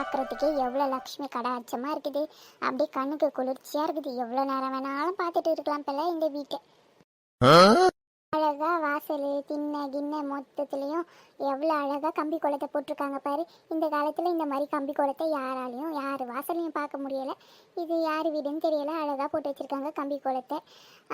பார்க்குறதுக்கே எவ்வளோ லக்ஷ்மி கடாட்சமாக இருக்குது. அப்படியே கண்ணுக்கு குளிர்ச்சியாக இருக்குது. எவ்வளோ நேரம் வேணாலும் பார்த்துட்டு இருக்கலாம் பிள்ளை இந்த வீட்டை. அழகா வாசல் திண்ணை கிண்ணை மொத்தத்துலேயும் எவ்வளோ அழகாக கம்பி குளத்தை போட்டிருக்காங்க பாரு. இந்த காலத்தில் இந்த மாதிரி கம்பி குளத்தை யாராலையும் யார் வாசலையும் பார்க்க முடியலை. இது யார் வீடுன்னு தெரியல. அழகாக போட்டு வச்சுருக்காங்க கம்பி குளத்தை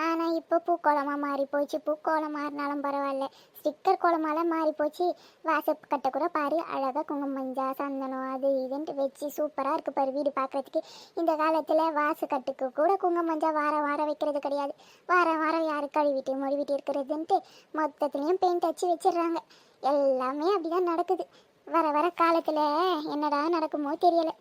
ஆனால் இப்போ பூக்கோளமாக மாறி போச்சு. பூக்கோளம் மாறினாலும் பரவாயில்ல. ஸ்டிக்கர் கோலமாலாம் மாறி போச்சு வாசக்கட்டை கூட பாரு அழகாக குங்குமம் மஞ்சா சந்தனம் அது இதுன்ட்டு வச்சு சூப்பராக இருக்குது பாரு வீடு பார்க்குறதுக்கு இந்த காலத்தில் வாசக்கட்டுக்கு கூட குங்குமம் மஞ்சா வாரம் வாரம் வைக்கிறது கிடையாது. வாரம் வாரம் யாரு கழுவிட்டு மொழிவிட்டு இருக்கிறதுன்ட்டு மொத்தத்துலேயும் பெயிண்ட் அடிச்சு வச்சிடுறாங்க. எல்லாமே அப்படிதான் நடக்குது. வர வர காலத்தில் என்னடா நடக்குமோ தெரியல.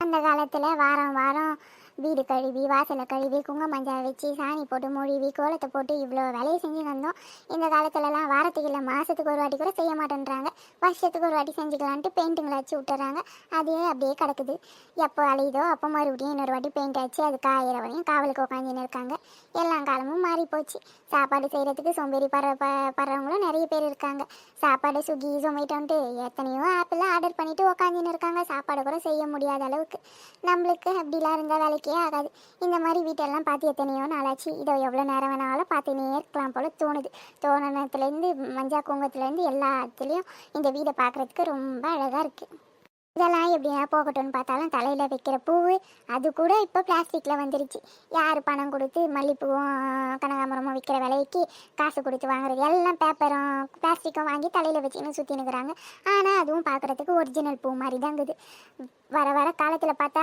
அந்த காலத்தில் வாரம் வாரம் வீடு கழுவி வாசலை கழுவி குங்கும மஞ்சள் வச்சு சாணி போட்டு மொழிவி கோலத்தை போட்டு இவ்வளோ வேலையை செஞ்சு வந்தோம். இந்த காலத்துலலாம் வாரத்துக்கு இல்லை மாதத்துக்கு ஒரு வாட்டி கூட செய்ய மாட்டேன்றாங்க. வருஷத்துக்கு ஒரு வாட்டி செஞ்சுக்கலான்ட்டு பெயிண்டிங்களை வச்சு விட்டுறாங்க. அதே அப்படியே கிடக்குது. எப்போ அழியுதோ அப்போ மறுபடியும் இன்னொரு வாட்டி பெயிண்ட் ஆச்சு அது காயிற வரையும் காவலுக்கு உட்காந்துன்னு இருக்காங்க. எல்லா காலமும் மாறி போச்சு சாப்பாடு செய்கிறதுக்கு சோம்பேறி பற ப படுறவங்களும் நிறைய பேர் இருக்காங்க. சாப்பாடு ஸ்விக்கி ஜொமேட்டோன்ட்டு எத்தனையோ ஆப்பில் ஆர்டர் பண்ணிவிட்டு உக்காந்துன்னு இருக்காங்க. சாப்பாடு கூட செய்ய முடியாத அளவுக்கு. நம்மளுக்கு அப்படிலாம் இருந்தால் வேலைக்கு ஆகாது. இந்த மாதிரி வீட்டெல்லாம் பார்த்து எத்தனையோ நாளாச்சு. இதோ எவ்வளோ நேரம் வேணாலும் பார்த்துனே இருக்கலாம் போல தோணுது. தோணுனத்துலேருந்து மஞ்சா குங்கத்துலேருந்து எல்லாத்துலேயும் இந்த வீடை பார்க்குறதுக்கு ரொம்ப அழகாக இருக்குது இதெல்லாம் எப்படியா போகட்டும்னு பார்த்தாலும் தலையில் வைக்கிற பூவு அது கூட இப்போ பிளாஸ்டிக்கில் வந்துருச்சு. யார் பணம் கொடுத்து மல்லிப்பூவும் கனகாமரமும் விற்கிற விலைக்கு காசு கொடுத்து வாங்குறது? எல்லாம் பேப்பரும் பிளாஸ்டிக்கும் வாங்கி தலையில் வச்சுன்னு சுற்றி நிற்கிறாங்க ஆனால் அதுவும் பார்க்குறதுக்கு ஒரிஜினல் பூ மாதிரி தாங்குது வர வர காலத்தில் பார்த்தா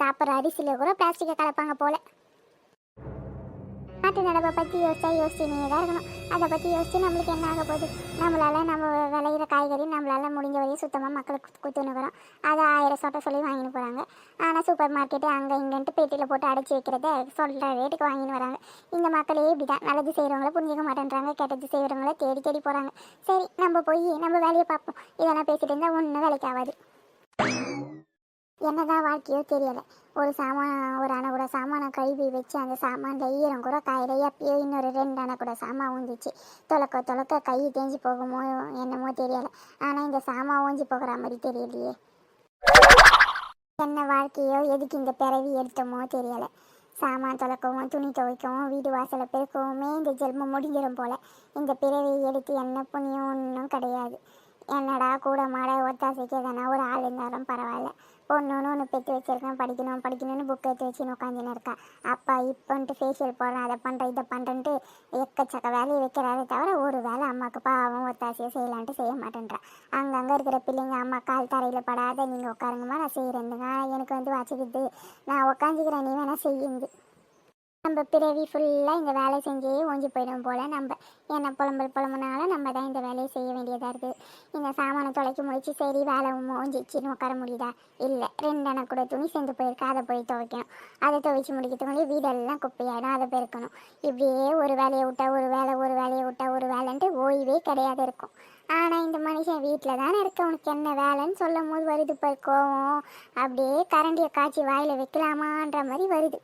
சாப்பிட்ற அரிசியில் கூட பிளாஸ்டிக்கை கலப்பாங்க போல். நாட்டு நடப்பை பற்றி யோசிச்சா யோசிச்சுனே தான் இருக்கணும். அதை பற்றி யோசிச்சு நம்மளுக்கு என்ன ஆக போகுது? நம்மளால் நம்ம விளையிற காய்கறி நம்மளால் முடிஞ்ச வரையும் சுத்தமாக மக்களுக்கு கொடுத்துனுக்குறோம் அதை ஆயிரம் சொட்டை சொல்லி வாங்கின்னு போகிறாங்க ஆனால் சூப்பர் மார்க்கெட்டு அங்கே இங்கேன்ட்டு பேட்டியில் போட்டு அடைச்சி வைக்கிறத சொல்கிற ரேட்டுக்கு வாங்கின்னு வராங்க. இந்த மக்களே இப்படி தான் நல்லது செய்கிறவங்கள புரிஞ்சிக்க மாட்டேன்றாங்க. கெட்டது செய்கிறவங்கள தேடி தேடி போகிறாங்க சரி நம்ம போய் நம்ம வேலையை பார்ப்போம். இதெல்லாம் பேசிட்டு இருந்தால் ஒன்றும் வேலைக்கு ஆகாது. என்னதான் வாழ்க்கையோ தெரியல. ஒரு சாமான் ஒரு அணை கூட சாமானை கழுவி வச்சு அந்த சாமான் ஈரம் கூட காயில எப்பயோ இன்னொரு ரெண்டு அணை கூட சாமான் ஊந்துச்சு. தொலைக்க தொலைக்க கை தேஞ்சு போகுமோ என்னமோ தெரியல. ஆனால் இந்த சாமான் ஊஞ்சி போகிற மாதிரி தெரியலையே. என்ன வாழ்க்கையோ எதுக்கு இந்த பிறவி எடுத்தோமோ தெரியல. சாமான் தொலைக்கவும் துணி துவைக்கவும் வீடு வாசலை பெருக்கவுமே இந்த ஜென்மம் முடிஞ்சிடும் போல. இந்த பிறவி எடுத்து என்ன புண்ணியம் ஒன்றும் கிடையாது. என்னடா கூட மாட ஒத்தாசைக்கு எதனா ஒரு ஆள் இருந்தாலும் பரவாயில்ல. பொண்ணுன்னு ஒன்று பெற்று வச்சிருக்கேன் படிக்கணும் படிக்கணும்னு புக் எடுத்து வச்சுன்னு உட்காந்துன்னு இருக்கா. அப்பா இப்போன்ட்டு ஃபேஷியல் போடுறேன் அதை பண்ணுறேன் இதை பண்ணுறேன்ட்டு எக்கச்சக்க வேலையை வைக்கிறாரே தவிர ஒரு வேலை அம்மாவுக்கு பாவம் ஒத்தாசையை செய்யலான்ட்டு செய்ய மாட்டேன்றான் அங்கங்கே இருக்கிற பிள்ளைங்க அம்மா கால் தரையில் படாத நீங்கள் உட்காருங்கம்மா நான் செய்கிறேன்னுங்க எனக்கு வந்து வச்சுக்கிது நான் உட்காந்துக்கிறேன் நீ வேணால் செய்யுங்க. நம்ம பிறவி ஃபுல்லாக இந்த வேலை செஞ்சே ஓஞ்சி போயிடும் போல் நம்ம. என்ன புலம்பல் புலம்புனால நம்ம தான் இந்த வேலையை செய்ய வேண்டியதாக இருக்குது இந்த சாமானை தொலைக்க முடிச்சு சரி வேலை ஓஞ்சிச்சின்னு உட்கார முடியுதா? இல்லை. ரெண்டு அணை கூட துணி சேர்ந்து போயிருக்கு. அதை போய் துவைக்கணும். அதை துவைச்சி முடிக்கிறதுக்குள்ளே வீடெல்லாம் குப்பையாயிடும். அதை பெருக்கணும். இப்படியே ஒரு வேலையை விட்டா ஒரு வேலை ஒரு வேலையை விட்டா ஒரு வேலைன்ட்டு ஓய்வே கிடையாது இருக்கும். ஆனால் இந்த மனுஷன் வீட்டில் தானே இருக்க. உனக்கு என்ன வேலைன்னு சொல்லும் போது வருது பாரு கோவம். அப்படியே கரண்டியை காய்ச்சி வாயில் வைக்கலாமான்ற மாதிரி வருது.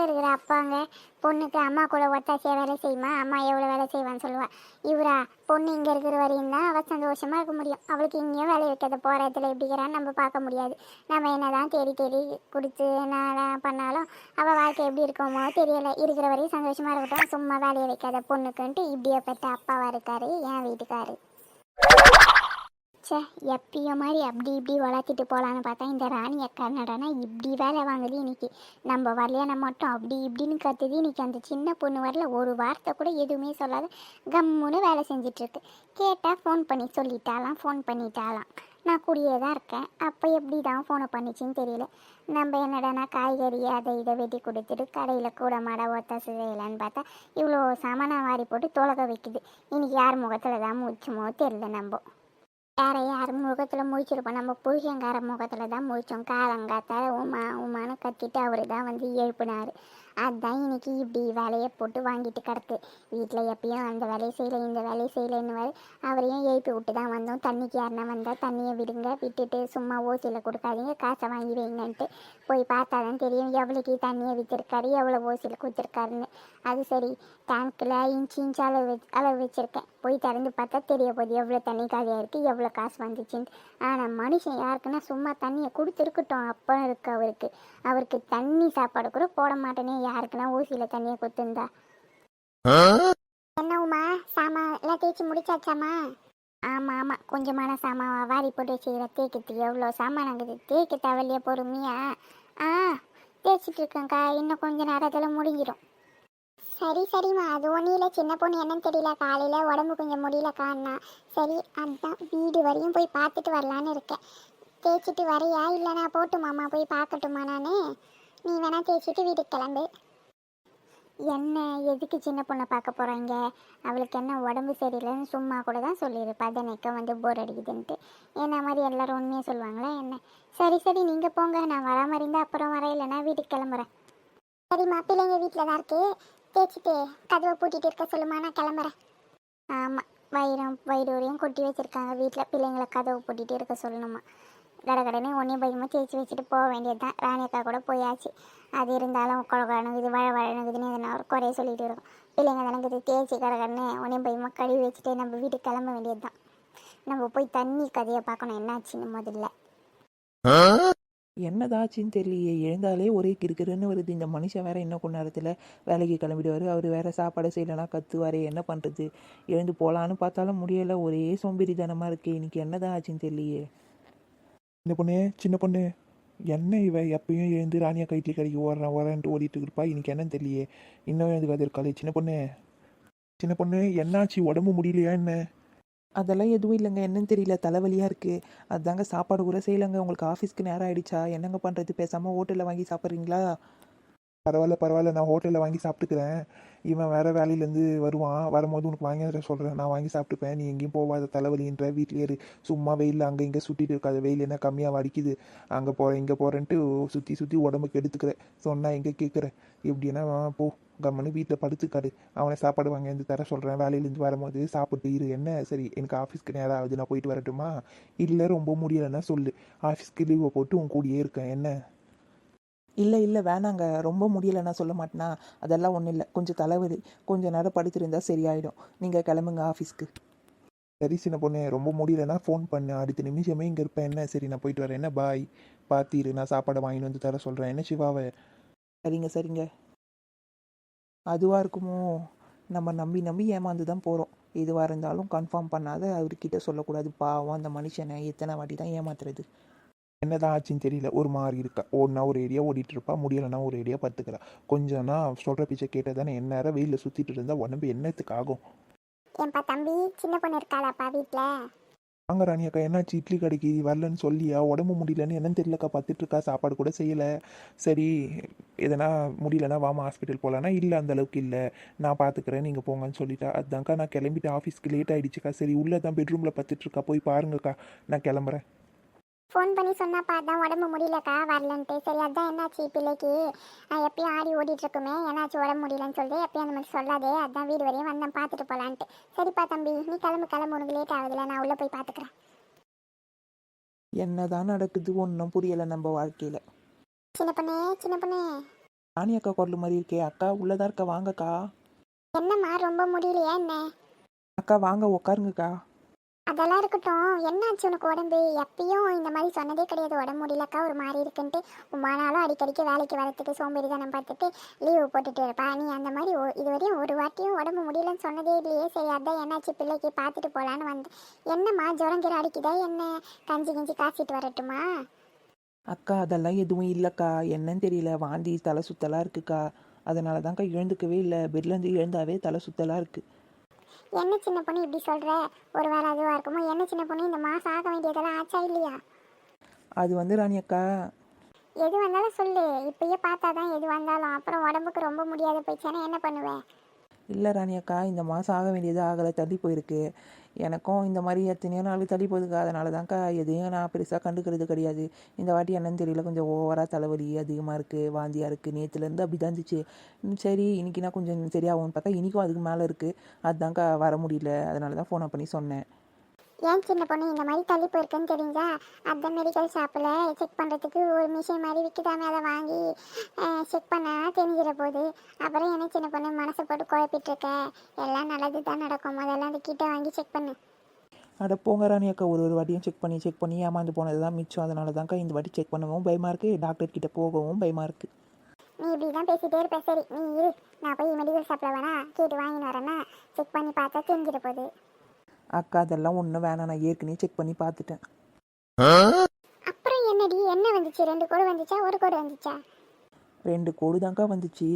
இருக்கிற அப்பாங்க பொண்ணுக்கு அம்மா கூட ஒத்தாசியா வேலை செய்யுமா? அம்மா எவ்வளோ வேலை செய்வான்னு சொல்லுவா. இவரா பொண்ணு இங்கே இருக்கிற வரையும் தான் அவள் சந்தோஷமா இருக்க முடியும். அவளுக்கு இங்கேயும் வேலை வைக்காத போகிற இடத்துல எப்படிங்கிறான்னு நம்ம பார்க்க முடியாது. நம்ம என்னதான் தேடி தேடி கொடுத்து என்ன பண்ணாலும் அவள் வாழ்க்கை எப்படி இருக்குமோ தெரியல. இருக்கிற வரையும் சந்தோஷமா இருக்கட்டும். சும்மா வேலையை வைக்காத பொண்ணுக்குன்ட்டு இப்படியே பெற்ற அப்பாவா இருக்காரு என் வீட்டுக்காரு. ச்சே எப்பயோ மாதிரி அப்படி இப்படி வளர்த்திட்டு போகலான்னு பார்த்தா இந்த ராணி அக்கா நடனா இப்படி வேலை வாங்குது இன்னைக்கு. நம்ம வரலையான மட்டும் அப்படி இப்படின்னு கத்துது இன்னைக்கு. அந்த சின்ன பொண்ணு வரல ஒரு வார்த்தை கூட எதுவுமே சொல்லாத கம்முன்னு வேலை செஞ்சிட்ருக்கு. கேட்டால் ஃபோன் பண்ணி சொல்லிட்டாலாம் ஃபோன் பண்ணிட்டாலாம். நான் கூடியே தான் இருக்கேன். அப்போ எப்படி தான் ஃபோனை பண்ணிச்சின்னு தெரியல. நம்ம என்னடானா காய்கறி அதை இதை வெட்டி கொடுத்துட்டு கடையில் கூட மாட ஒத்த செய்யலான்னு பார்த்தா இவ்வளோ சாமானை வாரி போட்டு தொலக வைக்குது. இன்னைக்கு யார் முகத்தில் தான் மூச்சுமோ தெரியல நம்ம. வேற யார் முகத்தில் முழிச்சிருப்போம். நம்ம புருஷங்கார முகத்தில் தான் முழிச்சோம். காலங்காத்தால உமா உமான்னு கத்திட்டு அவர் தான் வந்து எழுப்பினார். அதுதான் இன்னைக்கு இப்படி வேலையை போட்டு வாங்கிட்டு கிடக்கு. வீட்டில் எப்பயும் அந்த வேலையை செய்யலை இந்த வேலையை செய்யலைன்னு அவரையும் எழுப்பி விட்டு தான் வந்தோம். தண்ணிக்கு யாருன்னா வந்தால் தண்ணியை விடுங்க விட்டுட்டு சும்மா ஓசியில் கொடுக்காதீங்க காசை வாங்கி வைங்கன்ட்டு போய் பார்த்தா தான் தெரியும் எவ்வளோக்கு தண்ணியை விற்றுருக்காரு எவ்வளோ ஓசியில் கொடுத்துருக்காருன்னு. அது சரி டேங்க்கில் இன்ச்சு இன்ச்சு அளவு வச்சு அளவு வச்சுருக்கேன். போய் திறந்து பார்த்தா தெரிய போகுது எவ்வளோ தண்ணி காலியாக இருக்குது எவ்வளோ காசு வந்துச்சுன்னு ஆனால் மனுஷன் யாருக்குன்னா சும்மா தண்ணியை கொடுத்துருக்கட்டும் அப்போ இருக்கு அவருக்கு. அவருக்கு தண்ணி சாப்பாடு கூட போட மாட்டேனே யாருக்குன்னா ஊசியில் தண்ணியை கொடுத்துருந்தா. என்ன உமா சாமான் எல்லாம் தேய்ச்சி முடிச்சாச்சாமா? ஆமாம் ஆமாம் கொஞ்சமான சாமான் வாரி போட்டு வச்சுக்கிற தேய்க்கிறதுக்கு எவ்வளோ சாமான் ஆகுது தேய்க்க தேவையில்லையா பொறுமையா. ஆ தேய்ச்சிட்டு இருக்கேங்க்கா இன்னும் கொஞ்ச நேரத்தில் முடிஞ்சிடும் சரி சரிம்மா. அது ஒன்றும் இல்லை. சின்ன பொண்ணு என்னன்னு தெரியல. காலையில் உடம்பு கொஞ்சம் முடியலக்கான்னா சரி அதான் வீடு வரையும் போய் பார்த்துட்டு வரலான்னு இருக்கேன். தேய்ச்சிட்டு வரையா? இல்லை நான் போட்டுமாம்மா போய் பார்க்கட்டுமா நான்? நீ வேணா தேய்ச்சிட்டு வீட்டுக்கு கிளம்பு. என்ன எதுக்கு சின்ன பொண்ணை பார்க்க போகிறாங்க அவளுக்கு என்ன உடம்பு சரியில்லைன்னு சும்மா கூட தான் சொல்லிடு பதனைக்க வந்து போர் அடிக்குதுன்ட்டு. என்ன மாதிரி எல்லாரும் உண்மையாக சொல்லுவாங்களா என்ன? சரி சரி நீங்கள் போங்க. நான் வராமல் இருந்தால் அப்புறம் வர இல்லைன்னா வீட்டுக்கு கிளம்புறேன். சரிம்மா பிள்ளைங்க வீட்டில் தான் இருக்கு. தேய்ச்சிட்டு கதவை பூட்டிகிட்டு இருக்க சொல்லுமா? நான் கிளம்புறேன். ஆமாம் வயிறும் வயிறு வரையும் கொட்டி வச்சுருக்காங்க வீட்டில் பிள்ளைங்களை கதவை பூட்டிகிட்டு இருக்க சொல்லணுமா? கடகடனே ஒன்றையும் பயமாக தேய்ச்சி வச்சுட்டு போக வேண்டியது தான் ராணி அக்கா கூட போயாச்சு. அது இருந்தாலும் குழ குழனுக்குது வழ வழனுக்குதுன்னு எதனா ஒரு குறைய சொல்லிட்டு இருக்கும். பிள்ளைங்க தானங்குது தேய்ச்சி கடகடனே ஒன்றையும் பயமாக கழுவி வச்சுட்டு நம்ம வீட்டுக்கு கிளம்ப வேண்டியது தான் நம்ம போய் தண்ணி கதையை பார்க்கணும். என்னாச்சுன்னு முதல்ல. என்னதாச்சுன்னு தெரியலையே. எழுந்தாலே ஒரே கிறுக்கிறுன்னு வருது. இந்த மனுஷன் வேற இன்னும் கொஞ்ச நேரத்தில் வேலைக்கு கிளம்பிடுவார். அவர் வேற சாப்பாடு செய்யலைன்னா கத்துவாரே. என்ன பண்ணுறது எழுந்து போகலான்னு பார்த்தாலும் முடியலை. ஒரே சோம்பேறித்தனமாக இருக்கே. இன்னைக்கு என்னதான் ஆச்சுன்னு தெரியலையே. இந்த பொண்ணு சின்ன பொண்ணு. என்ன இவ? எப்பயும் எழுந்து ராணியா கைட்டி கடைக்கு ஓடுறான் ஓடுறான்ட்டு ஓடிட்டு இருப்பா. இன்னைக்கு என்னன்னு தெரியலையே. இன்னும் எழுந்து இருக்காளே சின்ன பொண்ணு. சின்ன பொண்ணு என்னாச்சு? உடம்பு முடியலையா என்ன? அதெல்லாம் எதுவும் இல்லைங்க. என்னன்னு தெரியல. தலைவலியாக இருக்குது அதுதாங்க சாப்பாடு கூட செய்யலைங்க. உங்களுக்கு ஆஃபீஸ்க்கு நேரம் ஆகிடுச்சா என்னங்க பண்ணுறது பேசாமல் ஹோட்டலில் வாங்கி சாப்பிட்றீங்களா? பரவாயில்ல பரவாயில்ல நான் ஹோட்டலில் வாங்கி சாப்பிட்டுக்கிறேன். இவன் வேற வேலையிலேருந்து வருவான். வரும்போது உனக்கு வாங்கி தர சொல்கிறேன் நான் வாங்கி சாப்பிட்டுப்பேன். நீ எங்கேயும் போகாத தலைவலின்ற வீட்லேயே இரு. சும்மா வெயிலில் அங்கே இங்கே சுற்றிட்டு இருக்காது. வெயில் என்ன கம்மியாக வடிக்குது அங்கே போகிறேன் இங்கே போகிறேன்ட்டு சுற்றி சுற்றி உடம்புக்கு எடுத்துக்கிறேன் சொன்னால் எங்கே கேட்குறேன் எப்படின்னா போ கம்மனு வீட்டில் படுத்துக்காடு. அவனை சாப்பாடு வாங்கி வந்து தர சொல்கிறேன் வேலையிலேருந்து வரும்போது சாப்பிட்டு இரு. என்ன? சரி எனக்கு ஆஃபீஸ்க்கு நேரம் ஆகுது. நான் போயிட்டு வரட்டுமா? இல்லை ரொம்ப முடியலைன்னா சொல்லு. ஆஃபீஸ்க்கு லீவை போட்டு உன் கூடயே இருக்கேன். என்ன? இல்லை இல்லை வேணாங்க. ரொம்ப முடியலை நான் சொல்ல மாட்டேனா? அதெல்லாம் ஒன்றும் இல்லை. கொஞ்சம் தலைவலி. கொஞ்சம் நேரம் படுத்திருந்தா சரியாயிடும். நீங்கள் கிளம்புங்க ஆஃபீஸ்க்கு. சரி சின்ன பொண்ணு. ரொம்ப முடியலன்னா ஃபோன் பண்ணு. அடுத்த நிமிஷமே இங்கே இருப்பேன். என்ன? சரி நான் போயிட்டு வரேன். என்ன? பாய். பார்த்திரு நான் சாப்பாடை வாங்கிட்டு வந்து தர சொல்கிறேன் என்ன சிவாவை? சரிங்க சரிங்க. அதுவாக இருக்குமோ? நம்ம நம்பி நம்பி ஏமாந்து தான் போகிறோம் எதுவாக இருந்தாலும் கன்ஃபார்ம் பண்ணாத. அவர்கிட்ட சொல்லக்கூடாது. பாவம் அந்த மனுஷனை எத்தனை வாட்டி தான் ஏமாத்துறது? என்னதான் ஆச்சுன்னு தெரியல. ஒரு மாதிரி இருக்கா? ஓடினா ஒரு ஏரியா ஓடிட்டு இருப்பா முடியலைன்னா ஒரு ஏரியா பத்துக்கிறா. கொஞ்சம்னா சொல்கிற பிச்சை கேட்டால் தானே என்ன நேரம் வெயிலில் சுற்றிட்டு இருந்தா உடம்பு என்னத்துக்கு ஆகும்? ஏன்பா தம்பி சின்ன பொண்ணு இருக்காளாப்பா வீட்டில் வாங்க ராணி அக்கா. என்னாச்சு? இட்லி கடைக்கு வரலன்னு சொல்லியா? உடம்பு முடியலன்னு என்னன்னு தெரியலக்கா. பார்த்துட்டு இருக்கா சாப்பாடு கூட செய்யலை. சரி எதனா முடியலன்னா வாமா ஹாஸ்பிட்டல் போகலான்னா இல்லை அந்த அளவுக்கு இல்லை. நான் பார்த்துக்கிறேன் நீங்கள் போங்கன்னு சொல்லிட்டா. அதான்க்கா நான் கிளம்பிட்டு ஆஃபீஸ்க்கு லேட் ஆகிடுச்சுக்கா சரி உள்ளே தான் பெட்ரூமில் பார்த்துட்டு இருக்கா போய் பாருங்கக்கா. நான் கிளம்புறேன். ஃபோன் பண்ணி சொன்னாப்பா அதான் உடம்பு முடியலக்கா வரலன்ட்டு. சரி அதான் என்னாச்சு பிள்ளைக்கு? நான் எப்பயும் ஆடி ஓடிட்டு இருக்குமே என்னாச்சு உடம்பு முடியலன்னு சொல்லிட்டு எப்பயும் அந்த மாதிரி சொல்லாதே அதான் வீடு வரையும் வந்தேன் பார்த்துட்டு போகலான்ட்டு சரிப்பா தம்பி நீ கிளம்பு கிளம்பு உனக்கு லேட் ஆகுதுல நான் உள்ளே போய் பார்த்துக்கிறேன். என்னதான் நடக்குது ஒன்றும் புரியலை நம்ம வாழ்க்கையில். சின்ன பொண்ணே சின்ன பொண்ணே. ராணி அக்கா குரல் மாதிரி இருக்கே அக்கா உள்ளதா இருக்க வாங்கக்கா. என்னம்மா ரொம்ப முடியலையா என்ன? அக்கா வாங்க உக்காருங்கக்கா. அதெல்லாம் இருக்கட்டும். என்னாச்சு உனக்கு உடம்பு? எப்பயும் இந்த மாதிரி சொன்னதே கிடையாது. உடம்பு முடியலக்கா ஒரு மாதிரி இருக்குன்ட்டு. உமானாலும் அடிக்கடிக்கு வேலைக்கு வரத்துக்கு சோம்பேறித்தனம் பார்த்துட்டு லீவு போட்டுட்டு இருப்பா. நீ அந்த மாதிரி இது இதுவரையும் ஒரு வாட்டியும் உடம்பு முடியலன்னு சொன்னதே இல்லையே. சரி அதான் என்னாச்சு? பிள்ளைக்கு பார்த்துட்டு போகலான்னு வந்தேன் என்னம்மா ஜுரம் அடிக்குதா என்ன? கஞ்சி கிஞ்சி காசிட்டு வரட்டுமா? அக்கா அதெல்லாம் எதுவும் இல்லைக்கா. என்னன்னு தெரியல. வாந்தி தலை சுத்தலாக இருக்குக்கா. அதனால தான்க்கா எழுந்துக்கவே இல்லை. பெட்லேருந்து எழுந்தாவே தலை சுத்தலாக இருக்குது என்ன சின்ன பொண்ணு இப்படி சொல்கிற ஒரு வேளை அதுவாக இருக்குமோ? என்ன சின்ன பொண்ணு? இந்த மாதம் ஆக வேண்டியதெல்லாம் ஆச்சா இல்லையா? அது வந்து ராணி அக்கா. எது வந்தாலும் சொல்லு. இப்பயே பார்த்தா தான் எது வந்தாலும். அப்புறம் உடம்புக்கு ரொம்ப முடியாத போயிடுச்சுன்னா என்ன பண்ணுவேன் இல்லை ராணி அக்கா இந்த மாதம் ஆக வேண்டியது ஆகலை தள்ளி போயிருக்கு. எனக்கும் இந்த மாதிரி எத்தனையோ நாள் தள்ளி போகுதுக்கா. அதனால தான்க்கா எதையும் நான் பெருசாக கண்டுக்கிறது கிடையாது. இந்த வாட்டி என்னன்னு தெரியல கொஞ்சம் ஓவராக தலைவலி அதிகமாக இருக்குது வாந்தியாக இருக்குது நேற்றுலேருந்து அப்படி தான் இருந்துச்சு. சரி இன்னைக்கு நான் கொஞ்சம் சரியாகும்னு பார்த்தா இன்றைக்கும் அதுக்கு மேலே இருக்குது அதுதான்க்கா வர முடியல. அதனால தான் ஃபோனை பண்ணி சொன்னேன். ஏன் சின்ன பொண்ணு இந்த மாதிரி தள்ளி போயிருக்குன்னு தெரிஞ்சா அந்த மெடிக்கல் ஷாப்பில் செக் பண்ணுறதுக்கு ஒரு மிஷின் மாதிரி விற்கிதாமே அதை வாங்கி செக் பண்ணா தெரிஞ்சிட போகுது அப்புறம் என்ன சின்ன பொண்ணு மனசை போட்டு குழப்பிட்டு இருக்க? எல்லாம் நல்லது தான் நடக்கும். முதல்ல அந்த கிட்ட வாங்கி செக் பண்ணு. அட போங்க ராணி அக்கா. ஒரு ஒரு வாட்டியும் செக் பண்ணி செக் பண்ணி ஏமாந்து போனது தான் மிச்சம். அதனால தான்க்கா இந்த வாட்டி செக் பண்ணவும் பயமாக இருக்குது டாக்டர் கிட்ட போகவும் பயமாக இருக்குது நீ இப்படி தான் பேசிட்டே இருப்ப. சரி நீ இரு. நான் போய் மெடிக்கல் ஷாப்பில் வேணா கேட்டு வாங்கின்னு வரேன்னா செக் பண்ணி பார்த்தா தெரிஞ்சிட போகுது அக்கா அதெல்லாம் ஒன்றும் வேணாம். நான் ஏற்கனவே செக் பண்ணி பார்த்துட்டேன். அப்புறம் என்னடி? என்ன வந்துச்சு? ரெண்டு கோடு வந்துச்சா? ஒரு கோடு வந்துச்சா? ரெண்டு கோடு தான்க்கா வந்துச்சு.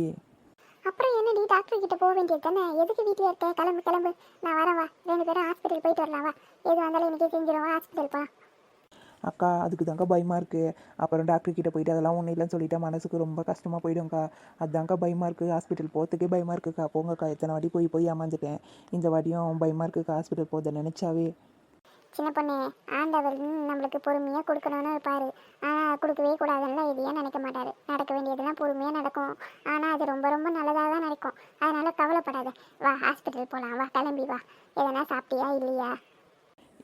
அப்புறம் என்னடி? டாக்டர் கிட்ட போக வேண்டியது தானே? எதுக்கு வீட்டில் இருக்க? கிளம்பு கிளம்பு. நான் வரேன் வா. ரெண்டு பேரும் ஹாஸ்பிட்டல் போயிட்டு வரலாம் வா. எது வந்தாலும் இன்னைக்கு செஞ்சிடும் ஹாஸ்பிட்டல் போகலாம் அக்கா அதுக்கு தாங்க பயமாக இருக்குது அப்புறம் டாக்டர் கிட்ட போயிட்டு அதெல்லாம் ஒன்றும் இல்லைன்னு சொல்லிட்டா மனசுக்கு ரொம்ப கஷ்டமாக போயிடும்க்கா. அதுதான்க்கா பயமாக இருக்குது ஹாஸ்பிட்டல் போகிறதுக்கே பயமாக இருக்குக்கா. போங்கக்கா எத்தனை வாட்டி போய் போய் ஏமாந்துட்டேன். இந்த வாட்டியும் பயமாக இருக்குக்கா ஹாஸ்பிட்டல் போகிறத நினச்சாவே. சின்ன பொண்ணு ஆண்டவர் நம்மளுக்கு பொறுமையாக கொடுக்கணும்னு இருப்பார். ஆனால் கொடுக்கவே கூடாதுன்னு எதையே நினைக்க மாட்டார். நடக்க வேண்டியதெல்லாம் பொறுமையாக நடக்கும். ஆனால் அது ரொம்ப ரொம்ப நல்லதாக தான் நடக்கும். அதனால் கவலைப்படாத. வா ஹாஸ்பிட்டல் போகலாம் வா கிளம்பி வா. எதனா சாப்பிட்டியா இல்லையா?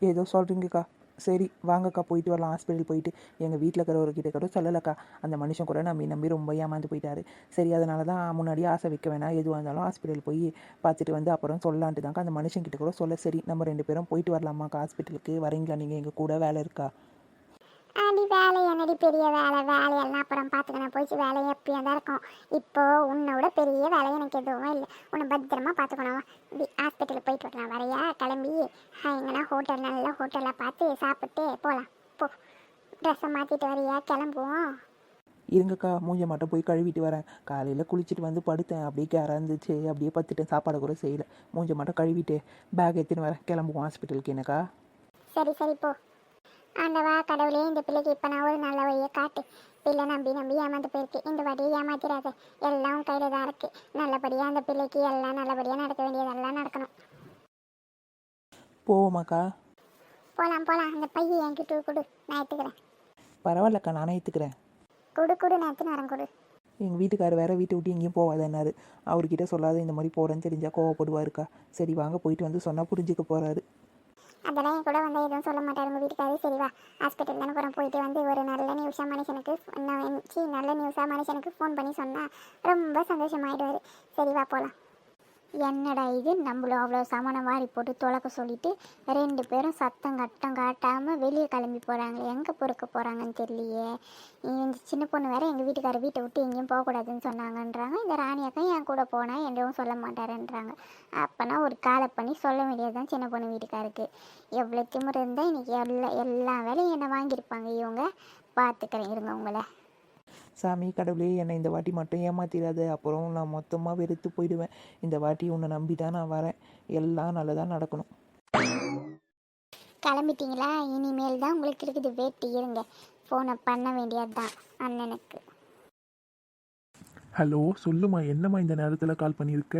ஏதோ சொல்கிறீங்கக்கா சரி வாங்கக்கா போயிட்டு வரலாம். ஹாஸ்பிட்டல் போயிட்டு எங்கள் வீட்டில் இருக்கிறவர்கிட்ட கூட சொல்லலக்கா. அந்த மனுஷன் கூட நம்பி நம்பி ரொம்ப ஏமாந்து போயிட்டாரு. சரி அதனால தான் முன்னாடியே ஆசை வைக்க வேணாம். எதுவாக இருந்தாலும் ஹாஸ்பிட்டல் போய் பார்த்துட்டு வந்து அப்புறம் சொல்லலான்ட்டு தான்க்கா அந்த மனுஷன்கிட்ட கூட சொல்ல. சரி நம்ம ரெண்டு பேரும் போயிட்டு வரலாமாக்கா? ஹாஸ்பிட்டலுக்கு வரீங்களா? நீங்கள் எங்கள் கூட வேலை இருக்கா? அடி வேலை என்னடி பெரிய வேலை? வேலையெல்லாம் அப்புறம் பார்த்துக்கணும். போயிட்டு வேலை எப்பயும் தான் இருக்கும். இப்போ உன்னை விட பெரிய வேலை எனக்கு எதுவும் இல்லை. உன்னை பத்திரமா பார்த்துக்கணும். ஹாஸ்பிட்டலுக்கு போயிட்டு வரலாம். வரையா? கிளம்பி. எங்கன்னா ஹோட்டல் நல்ல ஹோட்டலில் பார்த்து சாப்பிட்டு போகலாம் போ. ட்ரெஸ்ஸை மாற்றிட்டு வரியா? கிளம்புவோம். இருங்கக்கா மூஞ்ச மட்டும் போய் கழுவிட்டு வரேன். காலையில் குளிச்சுட்டு வந்து படுத்தேன். அப்படியே கேரா இருந்துச்சு அப்படியே பத்துட்டேன். சாப்பாடு கூட செய்யல. மூஞ்ச மட்டும் கழுவிட்டு பேக் எடுத்துன்னு வரேன். கிளம்புவோம். ஹாஸ்பிட்டலுக்கு என்னக்கா? சரி சரி போ. ஆண்டவா கடவுளே இந்த பிள்ளைக்கு இப்போ நான் ஒரு நல்ல வழியை காட்டு. பிள்ளை நம்பி நம்பி ஏமாந்து போயிருக்கு. இந்த வாட்டியை ஏமாத்திராத. எல்லாம் கையில் தான் இருக்குது நல்லபடியாக அந்த பிள்ளைக்கு எல்லாம் நல்லபடியாக நடக்க வேண்டியதெல்லாம் நடக்கணும். போவோமாக்கா போகலாம் போகலாம் அந்த பையன் என்கிட்ட கொடு. நான் எடுத்துக்கிறேன் பரவாயில்லக்கா நானே ஏற்றுக்கிறேன் கொடு கொடு. நான் எடுத்து நேரம் கொடு. எங்கள் வீட்டுக்காரர் வேற வீட்டை விட்டு எங்கேயும் போகாதன்னாரு. அவர்கிட்ட சொல்லாத இந்த மாதிரி போகிறேன்னு தெரிஞ்சால் கோவப்படுவாருக்கா. சரி வாங்க போயிட்டு வந்து சொன்னால் புரிஞ்சுக்க போகிறாரு அதெல்லாம் என் கூட வந்தால் எதுவும் சொல்ல மாட்டார் உங்கள் வீட்டுக்காரே சரி வா ஹாஸ்பிட்டல் தானே போகிறோம் போயிட்டு வந்து ஒரு நல்ல நியூஸாக மனுஷனுக்கு நான் சி நல்ல நியூஸாக மனுஷனுக்கு ஃபோன் பண்ணி சொன்னால் ரொம்ப சந்தோஷமாயிடுவார். சரி வா போகலாம் என்னடா இது? நம்மளும் அவ்வளோ சாமானை வாரி போட்டு தொலைக்க சொல்லிட்டு ரெண்டு பேரும் சத்தம் கட்டம் காட்டாமல் வெளியே கிளம்பி போகிறாங்களே எங்கே பொறுக்க போகிறாங்கன்னு தெரியலையே. இந்த சின்ன பொண்ணு வேற எங்கள் வீட்டுக்காரர் வீட்டை விட்டு எங்கேயும் போகக்கூடாதுன்னு சொன்னாங்கன்றாங்க. இந்த ராணி அக்கா என் கூட போனால் எதுவும் சொல்ல மாட்டாருன்றாங்க. அப்போனா ஒரு காலை பண்ணி சொல்ல வேண்டியது தான் சின்ன பொண்ணு வீட்டுக்காருக்கு. எவ்வளோ திமிரு இருந்தால் இன்றைக்கி எல்லா எல்லா வேலையும் என்னை வாங்கியிருப்பாங்க இவங்க. பார்த்துக்கிறேன் இருங்க உங்களை. சாமி கடவுளே என்னை இந்த வாட்டி மட்டும் ஏமாத்திடாத. அப்புறம் நான் மொத்தமாக வெறுத்து போயிடுவேன். இந்த வாட்டி உன்னை நம்பி தான் நான் வரேன். எல்லாம் நல்லதாக நடக்கணும். கிளம்பிட்டீங்களா? இனிமேல் தான் உங்களுக்கு இருக்குது வேட்டி. இருங்க. ஃபோனை பண்ண வேண்டியது தான் அண்ணனுக்கு. ஹலோ சொல்லுமா. என்னம்மா இந்த நேரத்தில் கால் பண்ணியிருக்க?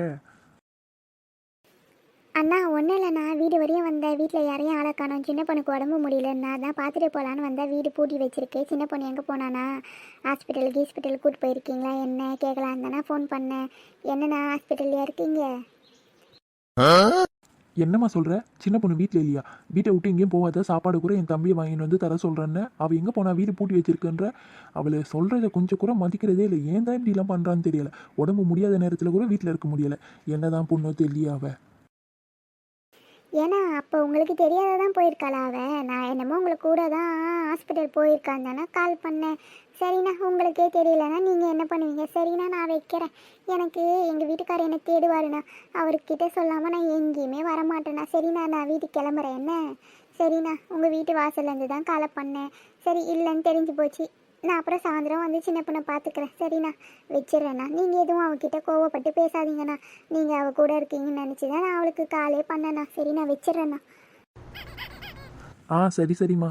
அண்ணா ஒன்றும் இல்லைண்ணா. வீடு வரையும் வந்தேன் வீட்டில் யாரையும் ஆளை காணோம். சின்ன பொண்ணுக்கு உடம்பு முடியலன்னா தான் பார்த்துட்டு போகலான்னு வந்தேன் வீடு பூட்டி வச்சிருக்கு. சின்ன பொண்ணு எங்கே போனானா? ஹாஸ்பிட்டலுக்கு ஹாஸ்பிட்டலுக்கு கூட்டு போயிருக்கீங்களா? என்ன? கேட்கலாம் தானே ஃபோன் பண்ணேன். என்னண்ணா ஹாஸ்பிட்டல்லையா இருக்கீங்க? என்னம்மா சொல்கிற சின்ன பொண்ணு வீட்டில் இல்லையா? வீட்டை விட்டு எங்கேயும் போகாத. சாப்பாடு கூட என் தம்பியை வாங்கிட்டு வந்து தர சொல்கிறேன்னு அவள் எங்கே போனா வீடு பூட்டி வச்சிருக்குன்ற? அவளை சொல்கிறத கொஞ்சம் கூட மதிக்கிறதே இல்லை. ஏன் தான் இப்படிலாம் பண்ணுறான்னு தெரியல. உடம்பு முடியாத நேரத்தில் கூட வீட்டில் இருக்க முடியல. என்னதான் பொண்ணோ தெரியல அவ. ஏன்னா அப்போ உங்களுக்கு தெரியாத தான் போயிருக்காளா அவ? நான் என்னமோ உங்களுக்கு கூட தான் ஹாஸ்பிட்டல் போயிருக்கான்னு தானே கால் பண்ணேன். சரிண்ணா உங்களுக்கே தெரியலனா நீங்கள் என்ன பண்ணுவீங்க? சரிண்ணா நான் வைக்கிறேன். எனக்கு எங்கள் வீட்டுக்காரர் என்ன தேடுவாருண்ணா. அவர்கிட்ட சொல்லாமல் நான் எங்கேயுமே வரமாட்டேண்ணா. சரிண்ணா நான் வீட்டுக்கு கிளம்புறேன். என்ன? சரிண்ணா உங்கள் வீட்டு வாசல்லேருந்து தான் காலை பண்ணேன். சரி இல்லைன்னு தெரிஞ்சு போச்சு. நான் அப்புறம் சாயந்தரம் வந்து சின்ன பொண்ணை பார்த்துக்கிறேன். சரிண்ணா வச்சிடுறேண்ணா. நீங்கள் எதுவும் அவகிட்ட கோவப்பட்டு பேசாதீங்கண்ணா. நீங்கள் அவள் கூட இருக்கீங்கன்னு நினச்சி தான் நான் அவளுக்கு காலே பண்ணேண்ணா. சரி நான் வச்சிடுறேண்ணா. ஆ சரி சரிம்மா.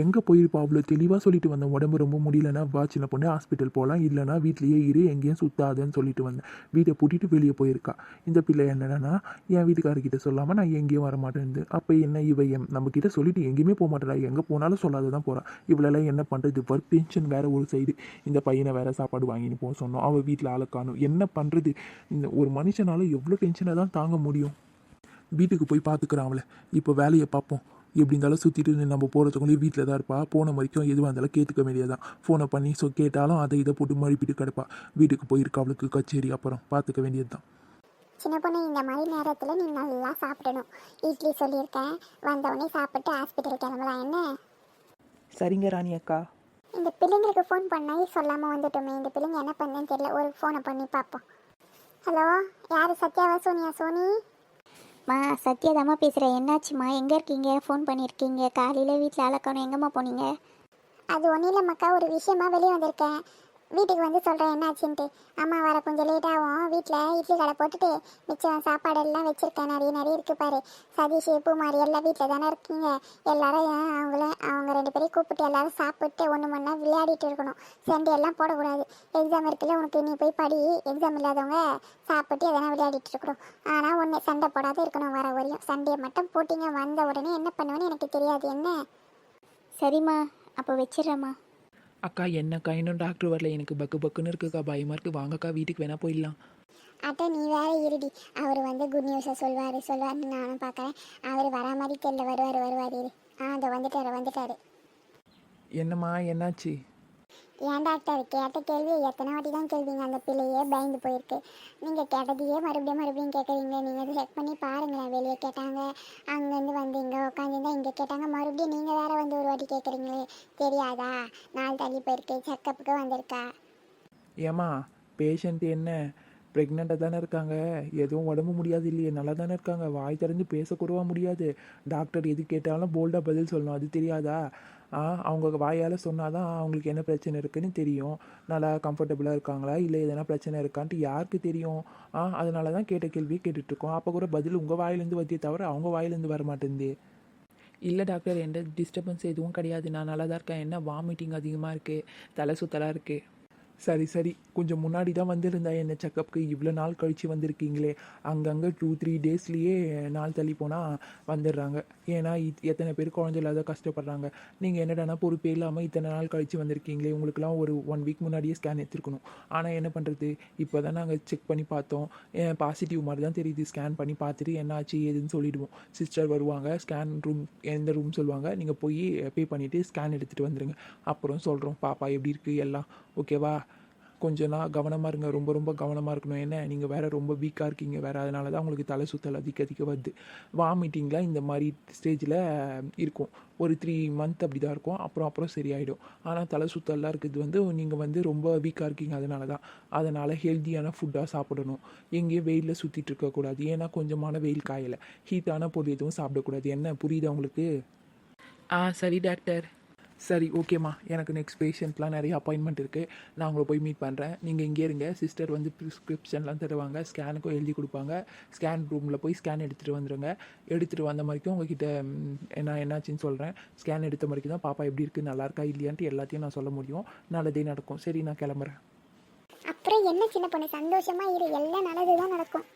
எங்கே போயிருப்பா? அவ்வளோ தெளிவாக சொல்லிட்டு வந்தேன். உடம்பு ரொம்ப முடியலன்னா வா சின்ன பொண்ணு ஹாஸ்பிட்டல் போகலாம் இல்லைனா வீட்லேயே இரு எங்கேயும் சுத்தாதன்னு சொல்லிட்டு வந்தேன். வீட்டை பூட்டிட்டு வெளியே போயிருக்கா. இந்த பிள்ளை என்னன்னா என் வீட்டுக்காரர்கிட்ட சொல்லாமல் நான் எங்கேயும் வர மாட்டேன் அப்போ என்ன இவ எம் நம்மக்கிட்ட சொல்லிட்டு எங்கேயுமே போக மாட்டேறா எங்கே போனாலும் சொல்லாத தான் போகிறான் இவ்வளோலாம் என்ன பண்ணுறது ஒர்க் டென்ஷன் வேறு ஒரு சைடு இந்த பையனை வேறு சாப்பாடு வாங்கின்னு போக சொன்னோம். அவள் வீட்டில் ஆளை காணும். என்ன பண்ணுறது இந்த ஒரு மனுஷனால எவ்வளோ டென்ஷனை தான் தாங்க முடியும். வீட்டுக்கு போய் பார்த்துக்குறான் அவளை. இப்போ வேலையை பார்ப்போம். எப்படி இருந்தாலும் சுற்றிட்டு நம்ம போகிறதுக்குள்ளே வீட்டில் தான் இருப்பா. போன வரைக்கும் எதுவாக இருந்தாலும் கேட்டுக்க வேண்டியதான் ஃபோனை பண்ணி ஸோ கேட்டாலும் அதை இதை போட்டு மழுப்பிட்டு கிடப்பா. வீட்டுக்கு போயிருக்கா அவளுக்கு கச்சேரி அப்புறம். பார்த்துக்க வேண்டியது தான் சின்ன பொண்ணு இந்த மாதிரி நேரத்தில் நீ நல்லா சாப்பிடணும். இட்லி சொல்லியிருக்கேன். வந்தவொடனே சாப்பிட்டு ஹாஸ்பிட்டல் கிளம்பலாம். என்ன? சரிங்க ராணி அக்கா. இந்த பிள்ளைங்களுக்கு ஃபோன் பண்ணி சொல்லாமல் வந்துட்டோமே. இந்த பிள்ளைங்க என்ன பண்ணுன்னு தெரியல. ஒரு ஃபோனை பண்ணி பார்ப்போம். ஹலோ யார்? சத்யாவா? சோனியா? சோனி? மா சத்யாதாம்மா பேசுகிறேன் என்னாச்சுமா எங்கே இருக்கீங்க? ஃபோன் பண்ணியிருக்கீங்க. காலையில் வீட்டில் அழக்கணும். எங்கேம்மா போனீங்க? அது ஒன்றும் இல்லைம்மாக்கா. ஒரு விஷயமா வெளியே வந்திருக்கேன். வீட்டுக்கு வந்து சொல்கிறேன் என்னாச்சுன்ட்டு. அம்மா வர கொஞ்சம் லேட்டாகும் வீட்டில் இட்லி கடை போட்டுட்டு மிச்சம் சாப்பாடு எல்லாம் வச்சுருக்கேன். நிறைய நிறைய இருக்குது பாரு. சதீஷ் பூமாரி எல்லாம் வீட்டில் தானே இருக்கீங்க. எல்லாரும் அவங்கள அவங்க ரெண்டு பேரையும் கூப்பிட்டு எல்லாரும் சாப்பிட்டு ஒன்று மணி விளையாடிட்டு இருக்கணும். சண்டை எல்லாம் போடக்கூடாது. எக்ஸாம் இருக்குல்ல உனக்கு நீ போய் படி. எக்ஸாம் இல்லாதவங்க சாப்பிட்டு எதனா விளையாடிட்டு இருக்கணும். ஆனால் ஒன்று சண்டை போடாத இருக்கணும் வர வரையும். சண்டையை மட்டும் போட்டிங்க வந்த உடனே என்ன பண்ணுவேன்னு எனக்கு தெரியாது. என்ன? சரிம்மா. அப்போ வச்சிடுறேம்மா. அக்கா என்னக்கா இன்னும் டாக்டர் வரல. எனக்கு பக்கு பக்குன்னு இருக்குக்கா பயமாக இருக்குது வாங்கக்கா வீட்டுக்கு வேணா போயிடலாம். அட்டை நீ வேற இருடி. அவர் வந்து குட் நியூஸை சொல்வார் சொல்வார்னு நானும் பார்க்குறேன் அவர் வரா மாதிரி தெரியல. வருவார் வருவார் இரு. ஆ அந்த வந்துட்டாரு வந்துட்டாரு. என்னம்மா என்னாச்சு? ஏன் டாக்டர் கேட்ட கேள்வி எத்தனை வாட்டி தான் கேள்விங்க? அந்த பிள்ளையே பயந்து போயிருக்கு. நீங்கள் கேட்டதையே மறுபடியும் மறுபடியும் கேட்குறீங்க நீங்கள் செக் பண்ணி பாருங்களேன் வெளியே கேட்டாங்க அங்கேருந்து வந்து இங்கே உட்காந்துருந்தா இங்கே கேட்டாங்க மறுபடியும் நீங்கள் வேற வந்து ஒரு வாட்டி கேட்குறீங்களே தெரியாதா? நாள் தள்ளி போயிருக்கு. செக்கப்புக்கு வந்திருக்கா? ஏம்மா பேஷண்ட் என்ன ப்ரெக்னெண்ட்டாக தானே இருக்காங்க? எதுவும் உடம்பு முடியாது இல்லையே. நல்லா தானே இருக்காங்க. வாய் திறந்து பேசக்கூடவா முடியாது? டாக்டர் எது கேட்டாலும் போல்டாக பதில் சொல்லணும். அது தெரியாதா? அவங்க வாயால் சொன்னால் தான் அவங்களுக்கு என்ன பிரச்சனை இருக்குன்னு தெரியும். நல்லா கம்ஃபர்டபுளாக இருக்காங்களா? இல்லை எதனா பிரச்சனை இருக்கான்ட்டு யாருக்கு தெரியும்? ஆ அதனால தான் கேட்ட கேள்வியை கேட்டுட்ருக்கோம். அப்போ கூட பதில் உங்கள் வாயிலேருந்து வத்தியே தவிர அவங்க வாயிலேருந்து வர மாட்டேங்குது இல்லை டாக்டர் எந்த டிஸ்டர்பன்ஸ் எதுவும் கிடையாது. நான் நல்லா தான் இருக்கேன். என்ன வாமிட்டிங் அதிகமாக இருக்குது தலை சுத்தலாக இருக்குது சரி சரி. கொஞ்சம் முன்னாடி தான் வந்திருந்தா என்ன செக்கப்புக்கு இவ்வளோ நாள் கழித்து வந்திருக்கீங்களே. அங்கங்கே டூ த்ரீ டேஸ்லேயே நாள் தள்ளி போனால் வந்துடுறாங்க. ஏன்னா இத்- எத்தனை பேர் குழந்தை இல்லாத கஷ்டப்படுறாங்க. நீங்கள் என்னடானா பொறுப்பே இல்லாமல் இத்தனை நாள் கழித்து வந்திருக்கீங்களே. உங்களுக்குலாம் ஒரு ஒன் வீக் முன்னாடியே ஸ்கேன் எடுத்துருக்கணும். ஆனால் என்ன பண்ணுறது இப்போ தான் நாங்கள் செக் பண்ணி பார்த்தோம். பாசிட்டிவ் மாதிரி தான் தெரியுது. ஸ்கேன் பண்ணி பார்த்துட்டு என்னாச்சு ஏதுன்னு சொல்லிவிடுவோம் சிஸ்டர் வருவாங்க. ஸ்கேன் ரூம் எந்த ரூம் சொல்லுவாங்க. நீங்கள் போய் பே பண்ணிவிட்டு ஸ்கேன் எடுத்துகிட்டு வந்துடுங்க அப்புறம் சொல்கிறோம் பாப்பா எப்படி இருக்குது எல்லாம் ஓகேவா? கொஞ்ச நாள் கவனமாக இருங்க. ரொம்ப ரொம்ப கவனமாக இருக்கணும். என்ன நீங்கள் வேறு ரொம்ப வீக்காக இருக்கீங்க. வேறு அதனால தான் உங்களுக்கு தலை சுத்தல் அதிக அதிக வருது. வாமிட்டிங்கில் இந்த மாதிரி ஸ்டேஜில் இருக்கும். ஒரு த்ரீ மந்த் அப்படி தான் இருக்கும். அப்புறம் அப்புறம் சரியாயிடும். ஆனால் தலை சுத்தல்லாம் இருக்கிறது வந்து நீங்கள் வந்து ரொம்ப வீக்காக இருக்கீங்க. அதனால தான் அதனால் ஹெல்த்தியான ஃபுட்டாக சாப்பிடணும். எங்கேயும் வெயிலில் சுற்றிட்டு இருக்கக்கூடாது. ஏன்னா கொஞ்சமான வெயில் காயலை. ஹீட்டான பொருள் எதுவும் சாப்பிடக்கூடாது. என்ன? புரியுதா உங்களுக்கு? ஆ சரி டாக்டர் சரி ஓகேம்மா. எனக்கு நெக்ஸ்ட் பேஷண்ட்லாம் நிறைய அப்பாயின்மெண்ட் இருக்குது நான் உங்களை போய் மீட் பண்ணுறேன் நீங்கள் இங்கே இருங்க. சிஸ்டர் வந்து ப்ரிஸ்கிரிப்ஷன்லாம் தருவாங்க. ஸ்கேனுக்கும் எழுதி கொடுப்பாங்க. ஸ்கேன் ரூமில் போய் ஸ்கேன் எடுத்துகிட்டு வந்துடுங்க எடுத்துகிட்டு வந்த மாதிரிக்கும் உங்ககிட்ட என்ன என்னாச்சுன்னு சொல்கிறேன் ஸ்கேன் எடுத்த வரைக்கும் தான் பாப்பா எப்படி இருக்குது நல்லா இருக்கா? இல்லையான்ட்டு எல்லாத்தையும் நான் சொல்ல முடியும். நல்லதே நடக்கும். சரி நான் கிளம்புறேன். அப்புறம் என்ன சின்ன பொண்ணு? சந்தோஷமாக இரு. எல்லாம் நல்லது தான் நடக்கும்.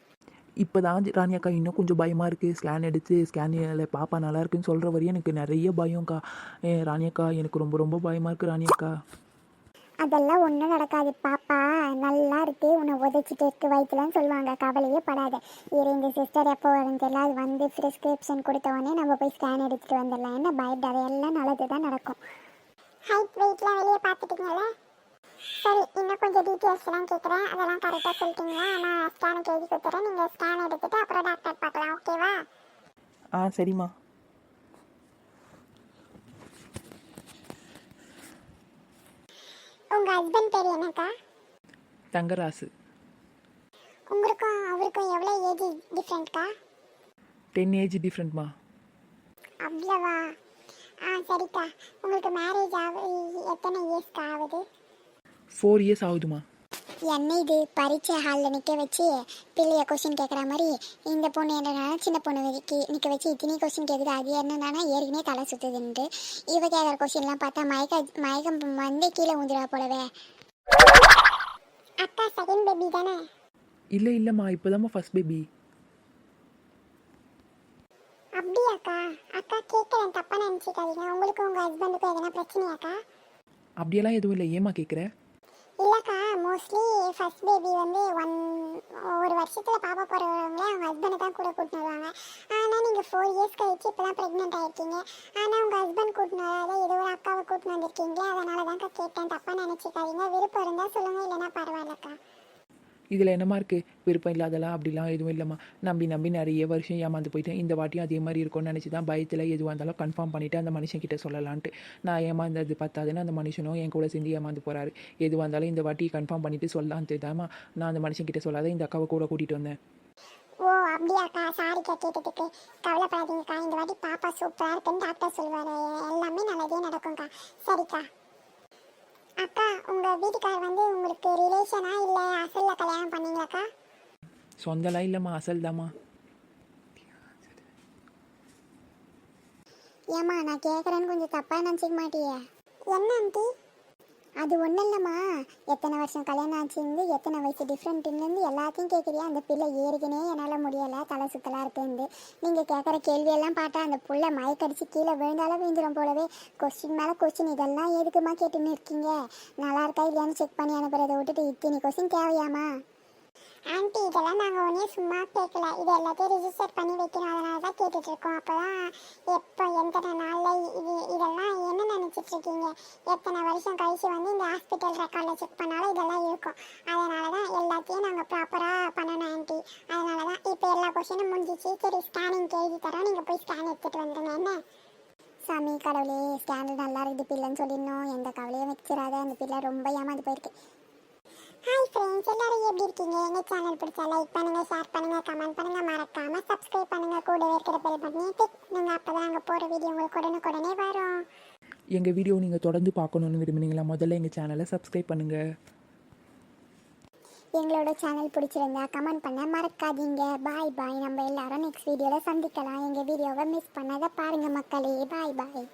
இப்போ தான் ராணி அக்கா இன்னும் கொஞ்சம் பயமாக இருக்குது ஸ்கேன் எடுத்து ஸ்கேனில் பாப்பா நல்லா இருக்குன்னு சொல்கிற வரையும் எனக்கு நிறைய பயம்க்கா. ஏ ராணி அக்கா எனக்கு ரொம்ப ரொம்ப பயமாக இருக்குது ராணி அக்கா. அதெல்லாம் ஒன்றும் நடக்காது பாப்பா. நல்லா இருக்கு. உன்னை உதைச்சிட்டு இருக்கு வயிற்றுலன்னு சொல்லுவாங்க. கவலையே படாத. இரு இந்த சிஸ்டர் எப்போ வரும்னு தெரியல. அது வந்து ப்ரிஸ்கிரிப்ஷன் கொடுத்த உடனே நம்ம போய் ஸ்கேன் எடுத்துட்டு வந்துடலாம். என்ன பயப்படாத. எல்லாம் நல்லது தான் நடக்கும் ஹைட் வெயிட்லாம் வெளியே பார்த்துட்டீங்களா? சரி இன்னும் கொஞ்சம் டீட்டெயில்ஸ்லாம் கேட்குறேன் அதெல்லாம் கரெக்டாக சொல்லிட்டீங்களா? நான் ஸ்கேனுக்கு எழுதி கொடுத்துறேன். நீங்கள் ஸ்கேன் எடுத்துட்டு அப்புறம் டாக்டர் பார்க்கலாம் ஓகேவா ஆ சரிம்மா. உங்கள் ஹஸ்பண்ட் பேர் என்னக்கா? தங்கராசு. உங்களுக்கும் அவருக்கும் எவ்வளோ ஏஜ் டிஃப்ரெண்ட்க்கா டென் ஏஜ் டிஃப்ரெண்ட்மா அவ்வளவா? ஆ சரிக்கா. உங்களுக்கு மேரேஜ் ஆகு எத்தனை இயர்ஸ்க்கா ஆகுது? ஃபோர் இயர்ஸ் ஆகுதுமா என்ன இது பரீட்சை ஹாலில் நிற்க வச்சு பிள்ளைய கொஸ்டின் கேட்குற மாதிரி இந்த பொண்ணு என்னன்னா சின்ன பொண்ணு வரைக்கு நிற்க வச்சு இத்தனை கொஸ்டின் கேட்குது அது என்னன்னா ஏற்கனவே தலை சுற்றுதுன்ட்டு இவ கேட்குற கொஸ்டின்லாம் பார்த்தா மயக்க மயக்கம் வந்து கீழே ஊந்துடா போலவே. அக்கா செகண்ட் பேபி தானே? இல்லை இல்லைம்மா இப்போதாம்மா ஃபஸ்ட் பேபி அப்படியாக்கா? அக்கா கேட்குறேன் தப்பாக நினச்சிக்காதீங்க. உங்களுக்கு உங்கள் ஹஸ்பண்டுக்கும் எதனா பிரச்சனையாக்கா? அப்படியெல்லாம் எதுவும் இல்லை. ஏமா கேட்குற இல்லைக்கா மோஸ்ட்லி ஃபர்ஸ்ட் பேபி வந்து ஒன் ஒரு வருஷத்தில் பாப்பா போகிறவங்களே அவங்க ஹஸ்பண்டை தான் கூட கூட்டின்னு வருவாங்க. ஆனால் நீங்கள் ஃபோர் இயர்ஸ் கழிச்சு இப்போ தான் ப்ரெக்னென்ட் ஆகிருக்கீங்க ஆனால் உங்கள் ஹஸ்பண்ட் கூட்டின்னு வராத ஏதோ ஒரு அக்காவை கூட்டின்னு வந்திருக்கீங்களே அதனால தான்க்கா கேட்டேன். தப்பாக நினச்சிக்காதீங்க. விருப்பம் இருந்தால் சொல்லுங்கள் இல்லைன்னா பரவாயில்லக்கா. இதில் என்னமா இருக்குது விருப்பம் இல்லாதலாம் அப்படிலாம் எதுவும் இல்லைம்மா. நம்பி நம்பி நிறைய வருஷம் ஏமாந்து போயிட்டேன். இந்த வாட்டியும் அதே மாதிரி இருக்கும்னு நினச்சி தான் பயத்தில் எதுவாக இருந்தாலும் கன்ஃபார்ம் பண்ணிவிட்டு அந்த மனுஷன் கிட்ட சொல்லலான்ட்டு. நான் ஏமாந்தது பத்தாதுன்னு அந்த மனுஷனும் என் கூட சேர்ந்து ஏமாந்து போகிறாரு எதுவாக இருந்தாலும் இந்த வாட்டி கன்ஃபார்ம் பண்ணிவிட்டு சொல்லலான்ட்டு தாம்மா நான் அந்த மனுஷன் கிட்ட சொல்லாத இந்த அக்காவை கூட கூட்டிகிட்டு வந்தேன். ஓ அப்படியாக்கா சாரிக்கா கேட்டதுக்கு. கவலைப்படாதீங்கக்கா. இந்த வாட்டி பாப்பா சூப்பராக இருக்குன்னு டாக்டர் சொல்லுவார். எல்லாமே நல்லதே நடக்கும்க்கா. சரிக்கா. அக்கா உங்கள் வீட்டுக்கார் வந்து உங்களுக்கு ரிலேஷனா இல்லை அசலில் கல்யாணம் பண்ணீங்களாக்கா? சொந்தலாம் இல்லைம்மா அசல் தாம்மா. ஏம்மா நான் கேட்குறேன்னு கொஞ்சம் தப்பாக நினச்சிக்க மாட்டியே. என்ன ஆண்டி? அது ஒன்றும் இல்லைம்மா எத்தனை வருஷம் கல்யாணம் ஆச்சுருந்து எத்தனை வயசு டிஃப்ரெண்ட்டுலேருந்து எல்லாத்தையும் கேட்குறியா அந்த பிள்ளை ஏறுகினே என்னால் முடியலை தலை சுத்தலாக இருக்குன்னு. நீங்கள் கேட்குற கேள்வியெல்லாம் பார்த்தா அந்த புள்ள மயக்கடிச்சு கீழே விழுந்தாலும் விழுந்துடும் போலவே. கொஸ்டின் மேலே கொஸ்டின் இதெல்லாம் எதுக்குமா கேட்டுன்னு இருக்கீங்க? நல்லா இருக்கா இல்லையான்னு செக் பண்ணி அனுப்புறதை விட்டுட்டு இத்தனை கொஸ்டின் தேவையாமா ஆண்டி இதெல்லாம் நாங்கள் ஒன்றே சும்மா கேட்கல இது எல்லாத்தையும் ரிஜிஸ்டர் பண்ணி வைக்கணும். அதனால தான் கேட்டுட்ருக்கோம் அப்போ தான் எப்போ எத்தனை நாளில் இது இதெல்லாம் என்ன நினச்சிட்ருக்கீங்க எத்தனை வருஷம் கழிச்சு வந்து இந்த ஹாஸ்பிட்டல் ரெக்கார்டில் செக் பண்ணாலும் இதெல்லாம் இருக்கும். அதனால தான் எல்லாத்தையும் நாங்கள் ப்ராப்பராக பண்ணணும் ஆண்டி. அதனால தான் இப்போ எல்லா கொஷினும் முடிஞ்சிச்சு. சரி ஸ்கேனிங் எழுதி தரோம். நீங்கள் போய் ஸ்கேன் எடுத்துகிட்டு வந்துடுங்க என்ன? சாமி கடவுளே ஸ்கேனில் நல்லா இருக்குது. பிள்ளைன்னு சொல்லிடணும். எந்த கவலையும் வச்சிடாத. அந்த பிள்ளை ரொம்ப ஏமாந்து போயிருக்கு. ஹாய் ஃப்ரெண்ட்ஸ் எல்லாரும் எப்படி இருக்கீங்க? எங்க சேனல் பிடிச்சா லைக் பண்ணுங்க ஷேர் பண்ணுங்க கமெண்ட் பண்ணுங்க மறக்காம சப்ஸ்கிரைப் பண்ணுங்க. கூடவே இருக்கிற பெல் பட்டனை டிக் பண்ணுங்க அப்பதான் நாங்க போற வீடியோ உங்களுக்கு உடனுக்குடனே வரும். எங்கள் வீடியோ நீங்கள் தொடர்ந்து பார்க்கணுன்னு விரும்புனீங்களா? முதல்ல எங்கள் சேனலை சப்ஸ்கிரைப் பண்ணுங்கள் எங்களோட சேனல் பிடிச்சிருந்தா கமெண்ட் பண்ண மறக்காதீங்க. பாய் பாய் நம்ம எல்லாரும் நெக்ஸ்ட் வீடியோல சந்திக்கலாம். எங்க வீடியோவை மிஸ் பண்ணாத பாருங்க மக்களே. பாய் பாய்